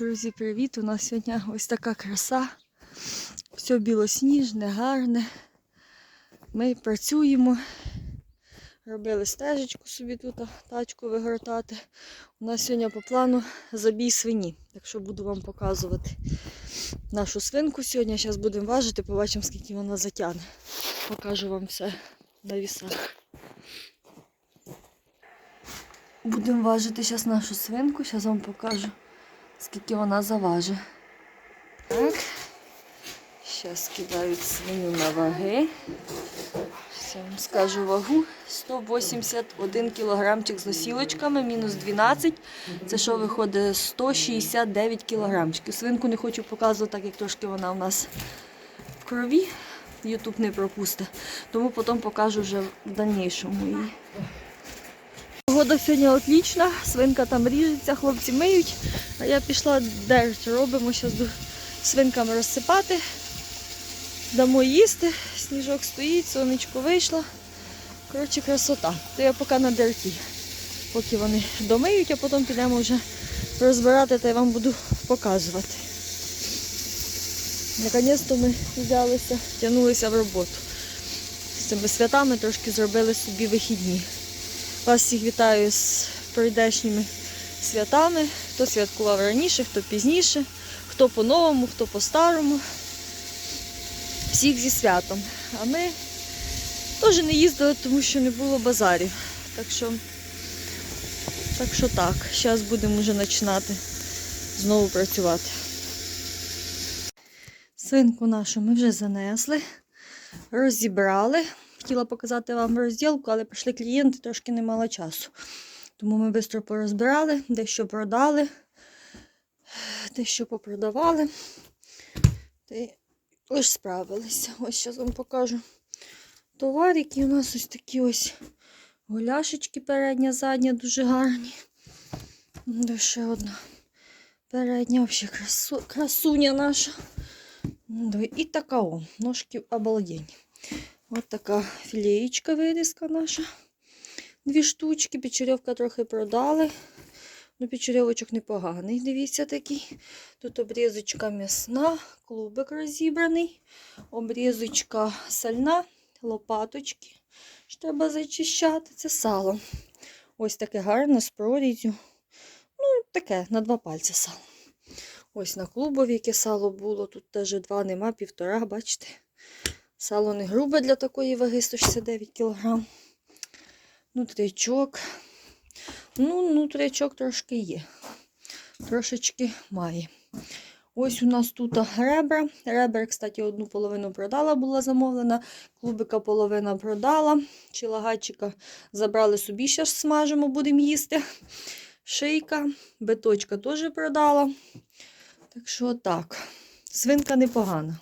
Друзі, привіт! У нас сьогодні ось така краса. Все білосніжне, гарне. Ми працюємо. Робили стежечку собі тут, тачку вигортати. У нас сьогодні по плану забій свині. Так що буду вам показувати нашу свинку сьогодні. Зараз будемо важити, побачимо, скільки вона затягне. Покажу вам все на вісах. Будемо важити зараз нашу свинку, зараз вам покажу, скільки вона заважить. Так. Зараз кидають свиню на ваги. Я вам скажу вагу. 181 кілограмчик з носілочками, мінус 12. Це що виходить 169 кілограмчиків. Свинку не хочу показувати, так як трошки вона у нас в крові. Ютуб не пропустить. Тому потім покажу вже в дальнішому її. Погода сьогодні отлічна, свинка там ріжеться, хлопці миють. А я пішла дерч робимо, зараз свинкам розсипати. Дамо їсти, сніжок стоїть, сонечко вийшло. Коротше, красота. То я поки на дерті, поки вони домиють, а потім підемо вже розбирати та я вам буду показувати. Наконець-то ми взялися, тягнулися в роботу. З цими святами трошки зробили собі вихідні. Вас всіх вітаю з прийдешніми святами. Хто святкував раніше, хто пізніше, хто по-новому, хто по-старому. Всіх зі святом. А ми теж не їздили, тому що не було базарів. Так що так, що так. Зараз будемо вже починати знову працювати. Свинку нашу ми вже занесли, розібрали. Хотіла показати вам розділку, але прийшли клієнти, трошки не мало часу. Тому ми швидко порозбирали, дещо продали, дещо попродавали. Та й лише справилися. Ось зараз вам покажу товар, які у нас ось такі ось голяшечки передня, задня, дуже гарні. Де ще одна передня, взагалі красу, красуня наша. І така о, ножки обалденні. Ось така філеєчка вирізка наша. Дві штучки, печерьовка трохи продали. Ну, печерьовочок непоганий, дивіться такий. Тут обрізочка м'ясна, клубик розібраний, обрізочка сальна, лопаточки. Що треба зачищати. Це сало. Ось таке гарне з прорізю. Ну, таке на два пальці сало. Ось на клубові яке сало було. Тут теж два нема, півтора, бачите. Сало не грубе для такої ваги 169 кг. Нутрячок. Ну, нутрячок трошки є. Трошечки має. Ось у нас тут ребра. Ребер, кстати, одну половину продала, була замовлена. Клубика половина продала. Чилагатчика забрали собі, зараз смажимо, будемо їсти. Шийка, биточка теж продала. Так що так, свинка непогана.